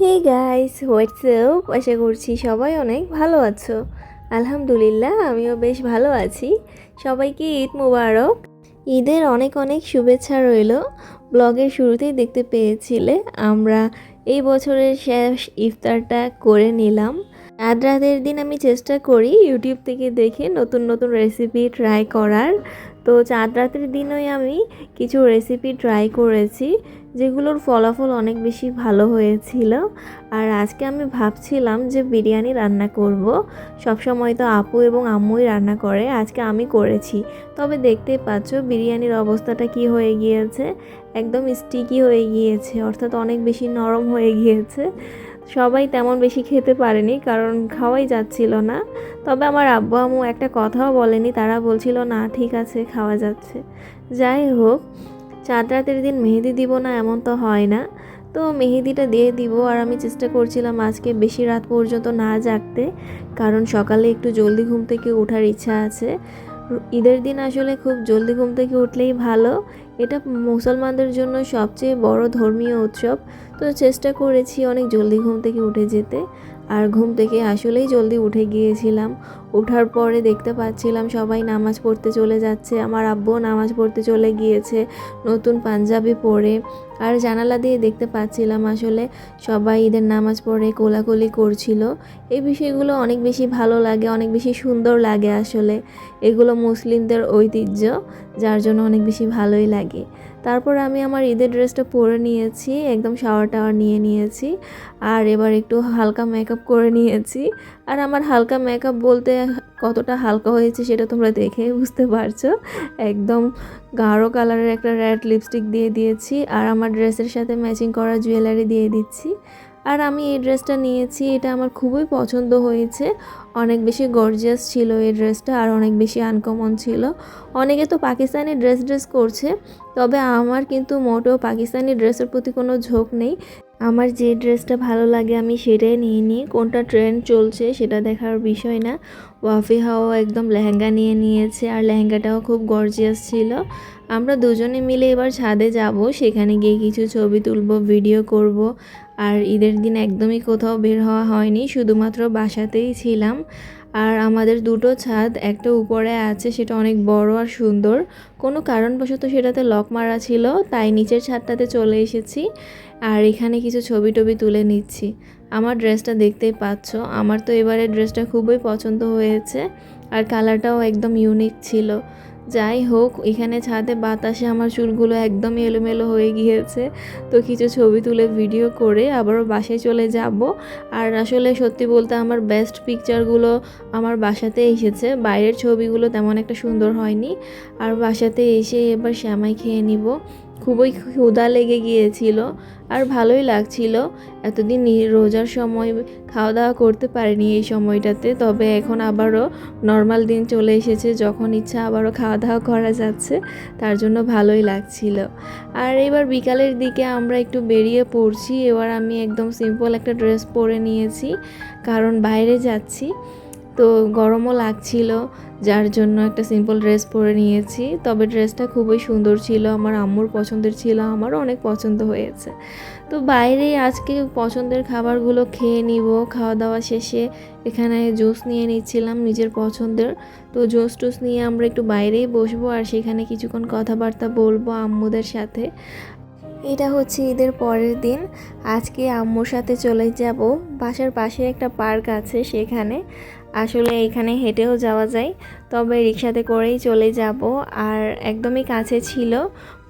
Hey guys WhatsApp আশা করছি সবাই অনেক ভালো আছো। আলহামদুলিল্লাহ, আমিও বেশ ভালো আছি। সবাইকে ঈদ মুবারক। ঈদের অনেক অনেক শুভেচ্ছা রইল। ব্লগের শুরুতেই দেখতে পেয়েছিলে, আমরা এই বছরের শেষ ইফতারটা করে নিলাম। রাত রাতের দিন আমি চেষ্টা করি ইউটিউব থেকে দেখে নতুন নতুন রেসিপি ট্রাই করার। তো চাঁদ রাতের দিনই আমি কিছু রেসিপি ট্রাই করেছি, যেগুলোর ফলাফল অনেক বেশি ভালো হয়েছিল। আর আজকে আমি ভাবছিলাম যে বিরিয়ানি রান্না করব। সবসময় তো আপু এবং আম্মুই রান্না করে, আজকে আমি করেছি। তবে দেখতে পাচ্ছ বিরিয়ানির অবস্থাটা কি হয়ে গিয়েছে। একদম স্টিকি হয়ে গিয়েছে, অর্থাৎ অনেক বেশি নরম হয়ে গিয়েছে। সবাই তেমন বেশি খেতে পারেনি, কারণ খাওয়াই যাচ্ছিল না। তবে আমার আব্বু আম্মু একটা কথাও বলেনি, তারা বলছিল, না, ঠিক আছে, খাওয়া যাচ্ছে। যাই হোক, চাঁদ রাতের দিন মেহেদি দিব না, এমন তো হয় না। তো মেহেদিটা দিয়ে দিব, আর আমি চেষ্টা করছিলাম আজকে বেশি রাত পর্যন্ত না জাগতে, কারণ সকালে একটু জলদি ঘুম থেকে ওঠার ইচ্ছা আছে। ঈদের দিন আসলে খুব জলদি ঘুম থেকে উঠলেই ভালো। এটা মুসলমানদের জন্য সবচেয়ে বড় ধর্মীয় উৎসব। তো চেষ্টা করেছি অনেক জলদি ঘুম থেকে উঠে যেতে। আর ঘুম থেকে আসলেই জলদি উঠে গিয়েছিলাম। ওঠার পরে দেখতে পাচ্ছিলাম সবাই নামাজ পড়তে চলে যাচ্ছে। আমার আব্বুও নামাজ পড়তে চলে গিয়েছে। নতুন পাঞ্জাবি পরে। আর জানালা দিয়ে দেখতে পাচ্ছিলাম আসলে সবাই ঈদের নামাজ পড়ে কোলাকুলি করছিল। এই বিষয়গুলো অনেক বেশি ভালো লাগে, অনেক বেশি সুন্দর লাগে আসলে। এগুলো মুসলিমদের ঐতিহ্য, যার জন্য অনেক বেশি ভালোই লাগে। তারপর আমি আমার ঈদের ড্রেসটা পরে নিয়েছি, একদম শাওয়ার টাওয়ার নিয়ে নিয়েছি। আর এবার একটু হালকা মেকআপ করে নিয়েছি। আর আমার হালকা মেকআপ বলতে কতটা হালকা হয়েছে সেটা তোমরা দেখে বুঝতে পারছ। একদম গাঢ় কালারের একটা রেড লিপস্টিক দিয়ে দিয়েছি আর আমার ড্রেসের সাথে ম্যাচিং করা জুয়েলারি দিয়ে দিচ্ছি। আর আমি এই ড্রেসটা নিয়েছি, এটা আমার খুবই পছন্দ হয়েছে। অনেক বেশি গর্জিয়াস ছিল এই ড্রেসটা আর অনেক বেশি আনকমন ছিল। অনেকে তো পাকিস্তানি ড্রেস ড্রেস করছে, তবে আমার কিন্তু মোটেও পাকিস্তানি ড্রেসের প্রতি কোনো ঝোঁক নেই। আমার যে ড্রেসটা ভালো লাগে আমি সেটাই নিয়ে নিই। কোনটা ট্রেন্ড চলছে সেটা দেখার বিষয় না। ওয়াফি ওয়াফিহাও একদম লেহেঙ্গা নিয়ে নিয়েছে আর লেহেঙ্গাটাও খুব গর্জিয়াস ছিল। আমরা দুজনে মিলে এবার ছাদে যাব, সেখানে গিয়ে কিছু ছবি তুলব ভিডিও করব। আর ঈদের দিন একদমই কোথাও বের হওয়া হয়নি, শুধুমাত্র বাসাতেই ছিলাম। আর আমাদের দুটো ছাদ, একটা উপরে আছে সেটা অনেক বড় আর সুন্দর। কোনো কারণবশত সেটাতে লক মারা ছিল, তাই নিচের ছাদটাতে চলে এসেছি আর এখানে কিছু ছবি টবি তুলে নিচ্ছি। আমার ড্রেসটা দেখতেই পাচ্ছ। আমার তো এবারে ড্রেসটা খুবই পছন্দ হয়েছে আর কালারটাও একদম ইউনিক ছিল। যাই হোক, এখানে ছাদে বাতাসে আমার চুলগুলো একদম এলোমেলো হয়ে গিয়েছে। তো কিছু ছবি তুলে ভিডিও করে আবারও বাসায় চলে যাব। আর আসলে সত্যি বলতে আমার বেস্ট পিকচারগুলো আমার বাসাতে এসেছে। বাইরের ছবিগুলো তেমন একটা সুন্দর হয়নি। আর বাসাতে এসে এবার শ্যামাই খেয়ে নিব। খুবই ক্ষুধা লেগে গিয়েছিল। আর ভালোই লাগছিল। এতদিন রোজার সময় খাওয়া দাওয়া করতে পারিনি এই সময়টাতে, তবে এখন আবারও নর্মাল দিন চলে এসেছে, যখন ইচ্ছা আবারও খাওয়া দাওয়া করা যাচ্ছে, তার জন্য ভালোই লাগছিল। আর এবার বিকালের দিকে আমরা একটু বেরিয়ে পড়ছি, এবার আমি একদম সিম্পল একটা ড্রেস পরে নিয়েছি, কারণ বাইরে যাচ্ছি। তো গরমও লাগছিল, যার জন্য একটা সিম্পল ড্রেস পরে নিয়েছি। তবে ড্রেসটা খুবই সুন্দর ছিল, আমার আম্মুর পছন্দের ছিল, আমারও অনেক পছন্দ হয়েছে। তো বাইরে আজকে পছন্দের খাবারগুলো খেয়ে নিব খাওয়া দাওয়া শেষে এখানে জুস নিয়ে নিচ্ছিলাম নিজের পছন্দের। তো জুস টুস নিয়ে আমরা একটু বাইরেই বসবো আর সেখানে কিছুক্ষণ কথাবার্তা বলব আম্মুদের সাথে। এটা হচ্ছে ঈদের পরের দিন, আজকে আম্মুর সাথে চলে যাব। বাসার পাশে একটা পার্ক আছে সেখানে। আসলে এখানে হেঁটেও যাওয়া যায়। তবে রিক্সাতে করেই চলে যাব। আর একদমই কাছে ছিল।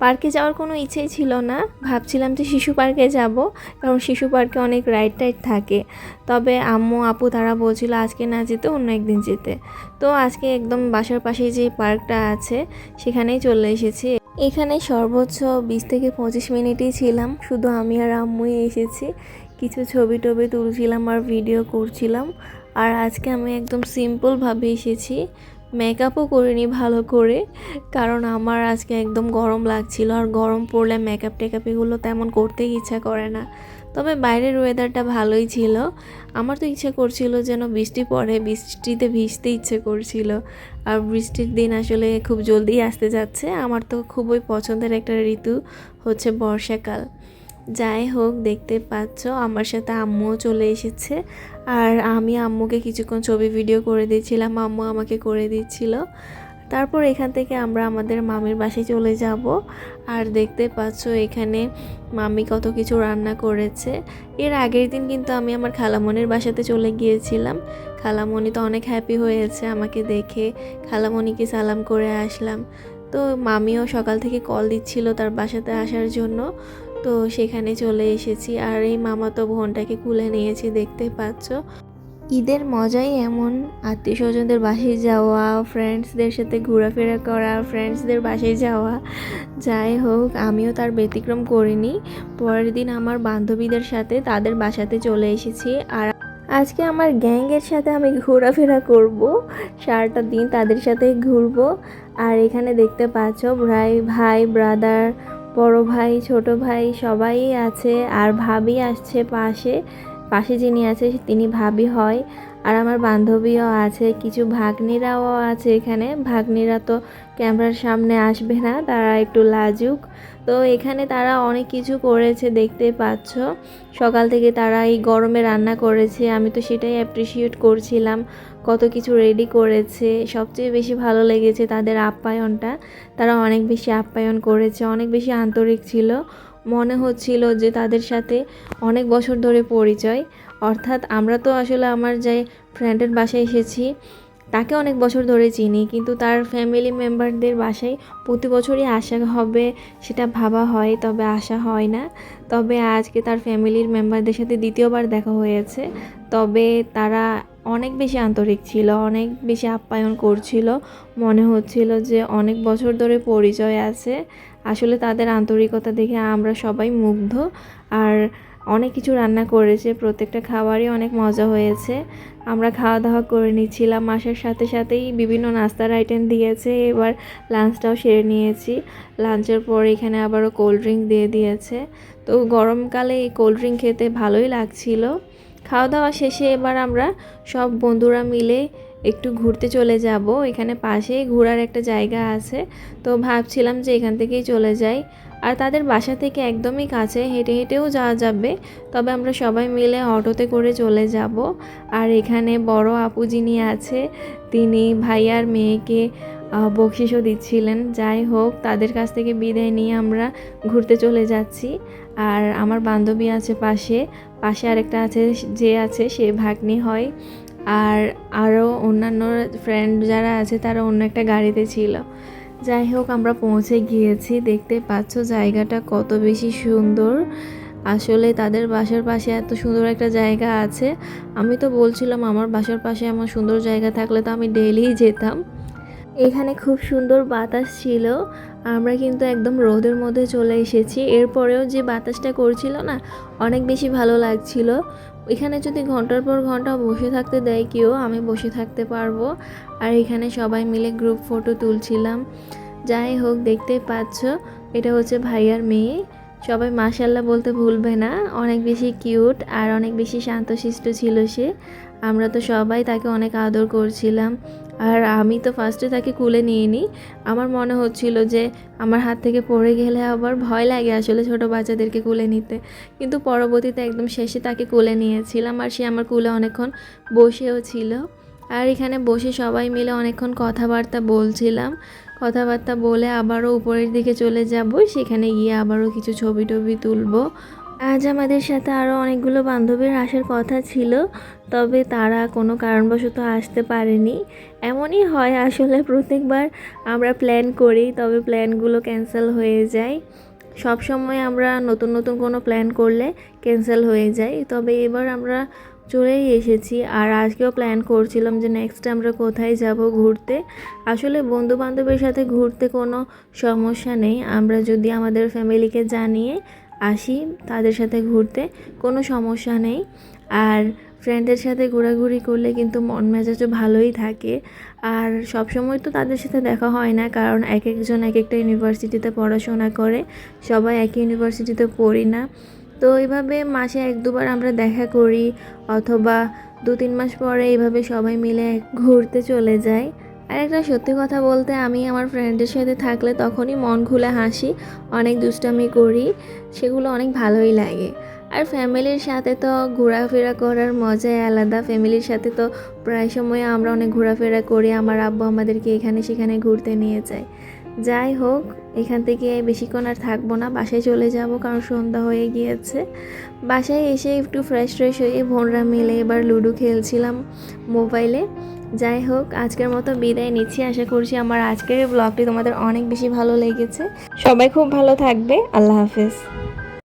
পার্কে যাওয়ার কোনো ইচ্ছেই ছিল না। ভাবছিলাম যে শিশু পার্কে যাব, কারণ শিশু পার্কে অনেক রাইড টাইড থাকে। তবে আম্মু, আপু তারা বলছিল আজকে না যেতে, অন্য একদিন যেতে। তো আজকে একদম বাসার পাশে যে পার্কটা আছে, সেখানেই চলে এসেছি। এখানে সর্বোচ্চ বিশ থেকে পঁচিশ মিনিটই ছিলাম। শুধু আমি আর আম্মুই এসেছি। কিছু ছবি টবি তুলছিলাম আর ভিডিও করছিলাম। আর আজকে আমি একদম সিম্পলভাবে এসেছি। মেকআপও করিনি ভালো করে, কারণ আমার আজকে একদম গরম লাগছিল। আর গরম পড়লে মেকআপ টেকআপ এগুলো তেমন করতেই ইচ্ছা করে না। তবে বাইরের ওয়েদারটা ভালোই ছিল। আমার তো ইচ্ছে করছিল যেন বৃষ্টি পড়ে, বৃষ্টিতে ভিজতে ইচ্ছে করছিল। আর বৃষ্টির দিন আসলে খুব জলদি আসতে যাচ্ছে। আমার তো খুবই পছন্দের একটা ঋতু হচ্ছে বর্ষাকাল। যাই হোক, দেখতে পাচ্ছ আমার সাথে আম্মুও চলে এসেছে। আর আমি আম্মুকে কিছুক্ষণ ছবি ভিডিও করে দিয়েছিলাম, আম্মু আমাকে করে দিচ্ছিল তারপর এখান থেকে আমরা আমাদের মামির বাসায় চলে যাব। আর দেখতে পাচ্ছ এখানে মামি কত কিছু রান্না করেছে। এর আগের দিন কিন্তু আমি আমার খালামণির বাসাতে চলে গিয়েছিলাম। খালামণি তো অনেক হ্যাপি হয়েছে আমাকে দেখে। খালামণিকে সালাম করে আসলাম। তো মামিও সকাল থেকে কল দিচ্ছিল তার বাসাতে আসার জন্য। তো সেখানে চলে এসেছি আর এই মামাতো বোনটাকে কুলে নিয়েছি, দেখতে পাচ্ছ? ঈদের মজাই এমন। আত্মীয় স্বজনদের বাসায় যাওয়া ফ্রেন্ডসদের সাথে ঘোরাফেরা করা ফ্রেন্ডসদের বাসায় যাওয়া। যাই হোক, আমিও তার ব্যতিক্রম করিনি। পরের দিন আমার বান্ধবীদের সাথে তাদের বাসাতে চলে এসেছি। আর আজকে আমার গ্যাংয়ের সাথে আমি ঘোরাফেরা করব। সারাটা দিন তাদের সাথে ঘুরবো। আর এখানে দেখতে পাচ্ছ, ভাই ভাই ব্রাদার বড় ভাই, ছোট ভাই সবাই আছে আর ভাবি আসছে পাশে। পাশে যিনি আছে, তিনি ভাবি হয়। আর আমার বান্ধবীও আছে, কিছু ভাগ্নিরাও আছে এখানে। ভাগ্নিরা তো ক্যামেরার সামনে আসবে না, তারা একটু লাজুক। তো এখানে তারা অনেক কিছু করেছে, দেখতে পাচ্ছ। সকাল থেকে তারা এই গরমে রান্না করেছে, আমি তো সেটাই অ্যাপ্রিসিয়েট করছিলাম। কত কিছু রেডি করেছে, সবচেয়ে বেশি ভালো লেগেছে তাদের আপ্যায়নটা। তারা অনেক বেশি আপ্যায়ন করেছে, অনেক বেশি আন্তরিক ছিল। মনে হচ্ছিল যে তাদের সাথে অনেক বছর ধরে পরিচয়। অর্থাৎ আমরা তো আসলে আমার যে ফ্রেন্ডের বাসায় এসেছি, তাকে অনেক বছর ধরে চিনি, কিন্তু তার ফ্যামিলি মেম্বারদের বাসায় প্রতি বছরই আসা হবে সেটা ভাবা হয়, তবে আসা হয় না। তবে আজকে তার ফ্যামিলির মেম্বারদের সাথে দ্বিতীয়বার দেখা হয়েছে। তবে তারা অনেক বেশি আন্তরিক ছিল, অনেক বেশি আপ্যায়ন করছিল। মনে হচ্ছিল যে অনেক বছর ধরে পরিচয় আছে। আসলে তাদের আন্তরিকতা দেখে আমরা সবাই মুগ্ধ। আর অনেক কিছু রান্না করেছে, প্রত্যেকটা খাবারই অনেক মজা হয়েছে। আমরা খাওয়া দাওয়া করে নিচ্ছিলাম, আসার সাথে সাথেই বিভিন্ন নাস্তার আইটেম দিয়েছে, এবার লাঞ্চটাও সেরে নিয়েছি। লাঞ্চের পর এখানে আবারও কোল্ড ড্রিঙ্ক দিয়ে দিয়েছে। তো গরমকালে এই কোল্ড ড্রিঙ্ক খেতে ভালোই লাগছিল। খাওয়া দাওয়া শেষে এবার আমরা সব বন্ধুরা মিলে একটু ঘুরতে চলে যাব। এখানে পাশেই ঘোরার একটা জায়গা আছে। তো ভাবছিলাম যে এখান থেকেই চলে যাই। আর তাদের বাসা থেকে একদমই কাছে, হেঁটে হেঁটেও যাওয়া যাবে। তবে আমরা সবাই মিলে অটোতে করে চলে যাব। আর এখানে বড় আপু যিনি আছে, তিনি ভাইয়ার মেয়েকে বকশিসও দিচ্ছিলেন। যাই হোক, তাদের কাছ থেকে বিদায় নিয়ে আমরা ঘুরতে চলে যাচ্ছি। আর আমার বান্ধবী আছে পাশে। পাশে আরেকটা আছে যে আছে, সে ভাগ্নি হয়। আর আরও অন্যান্য ফ্রেন্ড যারা আছে, তারা অন্য একটা গাড়িতে ছিল। যাই হোক, আমরা পৌঁছে গিয়েছি। দেখতে পাচ্ছ জায়গাটা কত বেশি সুন্দর। আসলে তাদের বাসার পাশে এত সুন্দর একটা জায়গা আছে। আমি তো বলছিলাম আমার বাসার পাশে এমন সুন্দর জায়গা থাকলে তো আমি ডেইলিই যেতাম। এখানে খুব সুন্দর বাতাস ছিল। আমরা কিন্তু একদম রোদের মধ্যে চলে এসেছি। এরপরেও যে বাতাসটা করছিল না, অনেক বেশি ভালো লাগছিল। এখানে যদি ঘণ্টার পর ঘণ্টা বসে থাকতে দেয় কেউ, আমি বসে থাকতে পারব। আর এখানে সবাই মিলে গ্রুপ ফটো তুলছিলাম। যাই হোক, দেখতেই পাচ্ছ, এটা হচ্ছে ভাইয়ার মেয়ে। সবাই মাশাল্লাহ বলতে ভুলবে না, অনেক বেশি কিউট আর অনেক বেশি শান্তশিষ্ট ছিল সে। আমরা তো সবাই তাকে অনেক আদর করছিলাম। আর আমি তো ফার্স্টে তাকে কুলে নিয়ে নিই আমার মনে হচ্ছিল যে আমার হাত থেকে পড়ে গেলে আবার ভয় লাগে আসলে ছোট বাচ্চাদেরকে কুলে নিতে। কিন্তু পরবর্তীতে একদম শেষে তাকে কুলে নিয়েছিলাম আর সে আমার কুলে অনেকক্ষণ বসেও ছিল। আর এখানে বসে সবাই মিলে অনেকক্ষণ কথাবার্তা বলছিলাম। কথাবার্তা বলে আবারও উপরের দিকে চলে যাব, সেখানে গিয়ে আবারও কিছু ছবি টবি তুলবো। আজ আমাদের সাথে আরও অনেকগুলো বান্ধবীর আসার কথা ছিল, তবে তারা কোনো কারণবশত আসতে পারেনি। এমনই হয় আসলে প্রত্যেকবার আমরা প্ল্যান করি, তবে প্ল্যানগুলো ক্যান্সেল হয়ে যায়। সব সময় আমরা নতুন নতুন কোনো প্ল্যান করলে ক্যান্সেল হয়ে যায়। তবে এবার আমরা চলেই এসেছি, আর আজকেও প্ল্যান করছিলাম যে নেক্সট আমরা কোথায় যাব ঘুরতে। আসলে বন্ধু বান্ধবের সাথে ঘুরতে কোনো সমস্যা নেই। আমরা যদি আমাদের ফ্যামিলিকে জানিয়ে আসি, তাদের সাথে ঘুরতে, কোনো সমস্যা নেই। আর ফ্রেন্ডের সাথে ঘোরাঘুরি করলে কিন্তু মন মেজাজও ভালোই থাকে। আর সব সময় তো তাদের সাথে দেখা হয় না, কারণ এক একজন এক একটা ইউনিভার্সিটিতে পড়াশোনা করে, সবাই একই ইউনিভার্সিটিতে পড়ি না। তো এইভাবে মাসে এক দুবার আমরা দেখা করি, অথবা দু তিন মাস পরে এইভাবে সবাই মিলে ঘুরতে চলে যাই। আর একটা সত্যি কথা বলতে, আমি আমার ফ্রেন্ডের সাথে থাকলে তখনই মন খুলে হাসি, অনেক দুষ্টামি করি, সেগুলো অনেক ভালোই লাগে। আর ফ্যামিলির সাথে তো ঘোরাফেরা করার মজাই আলাদা। ফ্যামিলির সাথে তো প্রায় সময় আমরা অনেক ঘোরাফেরা করি, আমার আব্বু আমাদেরকে এখানে সেখানে ঘুরতে নিয়ে যায়। যাই হোক, এখান থেকে বেশিক্ষণ আর থাকব না, বাসায় চলে যাব কারণ সন্ধ্যা হয়ে গিয়েছে। বাসায় এসে একটু ফ্রেশ ফ্রেশ হয়ে বোনরা মিলে এবার লুডো খেলছিলাম মোবাইলে। যাই হোক, আজকের মতো বিদায় নিচ্ছি। আশা করছি আমার আজকের ব্লগটি তোমাদের অনেক বেশি ভালো লেগেছে। সবাই খুব ভালো থাকবে। আল্লাহ হাফেজ।